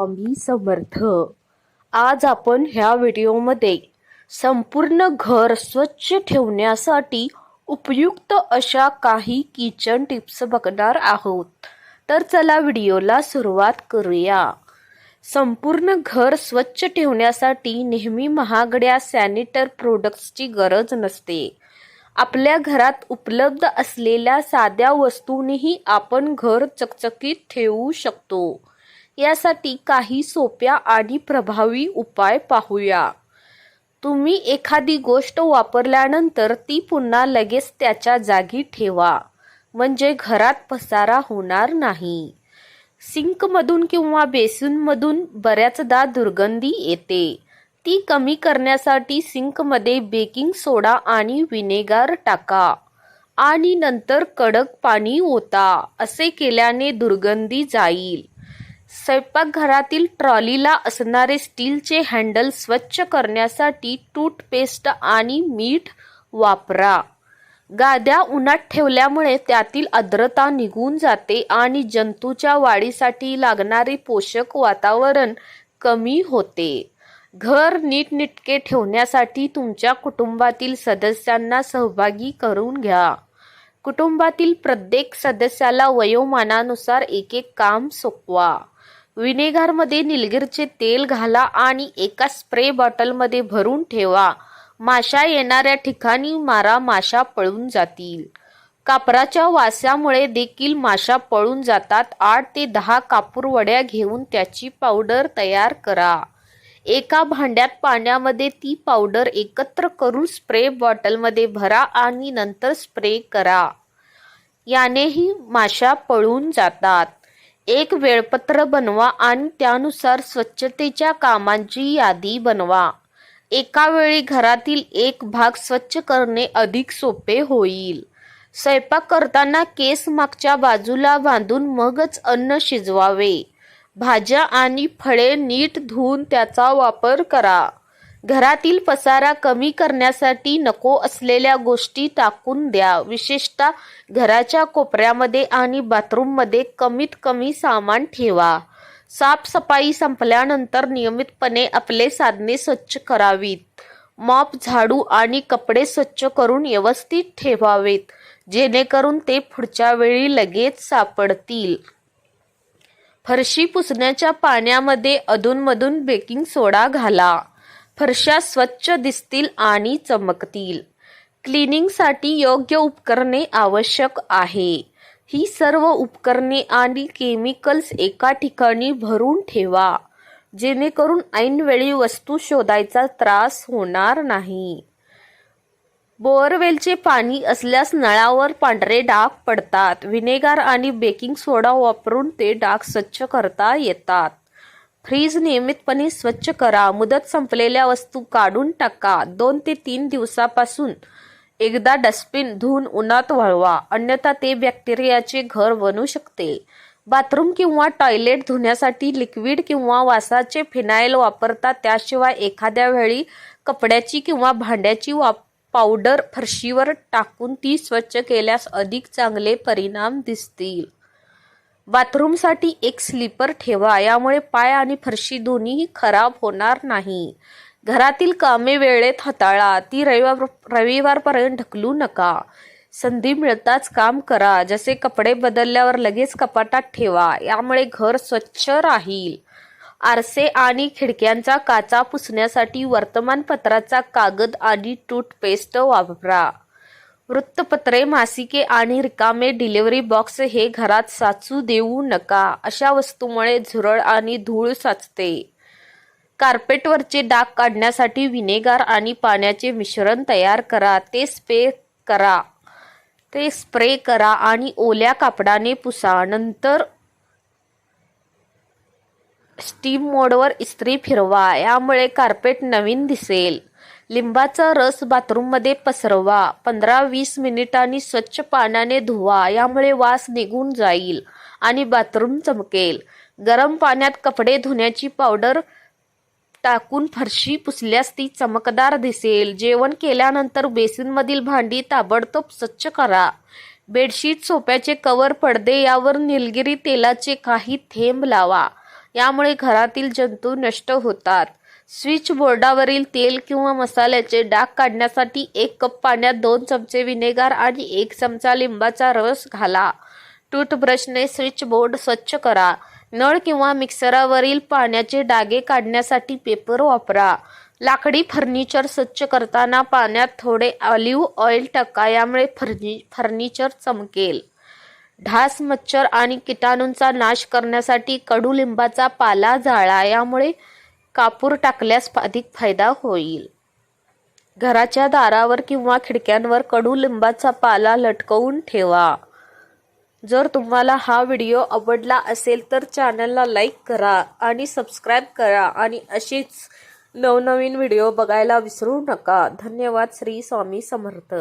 स्वामी समर्थ. आज आपण ह्या व्हिडिओमध्ये संपूर्ण घर स्वच्छ ठेवण्यासाठी उपयुक्त अशा काही किचन टिप्स बघणार आहोत. तर चला व्हिडिओला सुरुवात करूया. संपूर्ण घर स्वच्छ ठेवण्यासाठी नेहमी महागड्या सॅनिटर प्रोडक्ट्सची गरज नसते. आपल्या घरात उपलब्ध असलेल्या साध्या वस्तूंनीही आपण घर चकचकीत ठेवू शकतो. यासाठी काही सोप्या आणि प्रभावी उपाय पाहूया. तुम्ही एखादी गोष्ट वापरल्यानंतर ती पुन्हा लगेच त्याच्या जागी ठेवा. म्हणजे घरात पसारा होणार नाही. सिंकमधून किंवा बेसिनमधून बऱ्याचदा दुर्गंधी येते. ती कमी करण्यासाठी सिंकमध्ये बेकिंग सोडा आणि विनेगार टाका. आणि नंतर कडक पाणी ओता. असे केल्याने दुर्गंधी जाईल. स्वयंपाकघरातील ट्रॉलीला असणारे स्टीलचे हँडल स्वच्छ करण्यासाठी टूथपेस्ट आणि मीठ वापरा. गाद्या उन्हात ठेवल्यामुळे त्यातील आर्द्रता निघून जाते आणि जंतूच्या वाढीसाठी लागणारे पोषक वातावरण कमी होते. घर नीटनिटके ठेवण्यासाठी तुमच्या कुटुंबातील सदस्यांना सहभागी करून घ्या. कुटुंबातील प्रत्येक सदस्याला वयोमानानुसार एक एक काम सोपवा. व्हिनेगारमध्ये निलगिरचे तेल घाला आणि एका स्प्रे बॉटलमध्ये भरून ठेवा. माशा येणाऱ्या ठिकाणी मारा माशा पळून जातील. कापराच्या वासामुळे देखील माशा पळून जातात. आठ ते दहा कापूर वड्या घेऊन त्याची पावडर तयार करा. एका भांड्यात पाण्यामध्ये ती पावडर एकत्र करून स्प्रे बॉटलमध्ये भरा आणि नंतर स्प्रे करा. यानेही माशा पळून जातात. एक वेळपत्र बनवा आणि त्यानुसार स्वच्छतेच्या कामांची यादी बनवा. एका वेळी घरातील एक भाग स्वच्छ करणे अधिक सोपे होईल. स्वयंपाक करताना केस मागच्या बाजूला बांधून मगच अन्न शिजवावे. भाज्या आणि फळे नीट धुवून त्याचा वापर करा. घरातील पसारा कमी करण्यासाठी नको असलेल्या गोष्टी टाकून द्या. विशेषतः घराच्या कोपऱ्यामध्ये आणि बाथरूममध्ये कमीत कमी सामान ठेवा. साफसफाई संपल्यानंतर नियमितपणे आपले साधने स्वच्छ करावीत. मॉप झाडू आणि कपडे स्वच्छ करून व्यवस्थित ठेवावेत जेणेकरून ते पुढच्या वेळी लगेच सापडतील. फरशी पुसण्याच्या पाण्यामध्ये अधूनमधून बेकिंग सोडा घाला. फरशा स्वच्छ दिसतील आणि चमकतील. क्लिनिंगसाठी योग्य उपकरणे आवश्यक आहे. ही सर्व उपकरणे आणि केमिकल्स एका ठिकाणी भरून ठेवा. जेणेकरून ऐनवेळी वस्तू शोधायचा त्रास होणार नाही. बोअरवेलचे पाणी असल्यास नळावर पांढरे डाग पडतात. विनेगार आणि बेकिंग सोडा वापरून ते डाग स्वच्छ करता येतात. फ्रीज नियमितपणे स्वच्छ करा. मुदत संपलेल्या वस्तू काढून टाका. दोन ते तीन दिवसापासून एकदा डस्टबिन धुवून उन्हात वाळवा. अन्यथा ते बॅक्टेरियाचे घर बनू शकते. बाथरूम किंवा टॉयलेट धुण्यासाठी लिक्विड किंवा वासाचे फिनाईल वापरता. त्याशिवाय एखाद्या वेळी कपड्याची किंवा भांड्याची वाप पावडर फरशीवर टाकून ती स्वच्छ केल्यास अधिक चांगले परिणाम दिसतील. बाथरूमसाठी एक स्लीपर ठेवा यामुळे पाय आणि फरशी दोन्हीही खराब होणार नाही. घरातील कामे वेळेत हाताळा ती रविवार रविवारपर्यंत ढकलू नका. संधी मिळताच काम करा जसे कपडे बदलल्यावर लगेच कपाटात ठेवा यामुळे घर स्वच्छ राहील. आरसे आणि खिडक्यांचा काचा पुसण्यासाठी वर्तमानपत्राचा कागद आणि टूथपेस्ट वापरा. वृत्तपत्रे मासिके आणि रिकामे डिलिव्हरी बॉक्स हे घरात साचू देऊ नका. अशा वस्तूमुळे झुरळ आणि धूळ साचते. कार्पेटवरचे डाग काढण्यासाठी विनेगार आणि पाण्याचे मिश्रण तयार करा. ते स्प्रे करा. ते स्प्रे करा आणि ओल्या कापडाने पुसा. नंतर स्टीम मोडवर इस्त्री फिरवा. यामुळे कार्पेट नवीन दिसेल. लिंबाचा रस बाथरूममध्ये पसरवा. पंधरा वीस मिनिटांनी स्वच्छ पाण्याने धुवा. यामुळे वास निघून जाईल आणि बाथरूम चमकेल. गरम पाण्यात कपडे धुण्याची पावडर टाकून फरशी पुसल्यास ती चमकदार दिसेल. जेवण केल्यानंतर बेसिनमधील भांडी ताबडतोब स्वच्छ करा. बेडशीट सोप्याचे कवर पडदे यावर निलगिरी तेलाचे काही थेंब लावा. यामुळे घरातील जंतू नष्ट होतात. स्विच बोर्डावरील तेल किंवा मसाल्याचे डाग काढण्यासाठी एक कप पाण्यात दोन चमचे विनेगार आणि एक चमचा लिंबाचा रस घाला. टूथब्रशने स्विच बोर्ड स्वच्छ करा. नळ किंवा मिक्सरावरील पाण्याचे डागे काढण्यासाठी पेपर वापरा. लाकडी फर्निचर स्वच्छ करताना पाण्यात थोडे ऑलिव्ह ऑइल टाका यामुळे फर्नि फर्निचर चमकेल. ढास मच्छर आणि किटाणूंचा नाश करण्यासाठी कडुलिंबाचा पाला जाळा यामुळे कापूर टाकल्यास अधिक फायदा होईल. घराच्या दारावर किंवा खिडक्यांवर कडुलिंबाचा पाला लटकवून ठेवा. जर तुम्हाला हा व्हिडिओ आवडला असेल तर चॅनलला लाईक करा आणि सबस्क्राईब करा आणि अशीच नवनवीन व्हिडिओ बघायला विसरू नका. धन्यवाद श्री स्वामी समर्थ.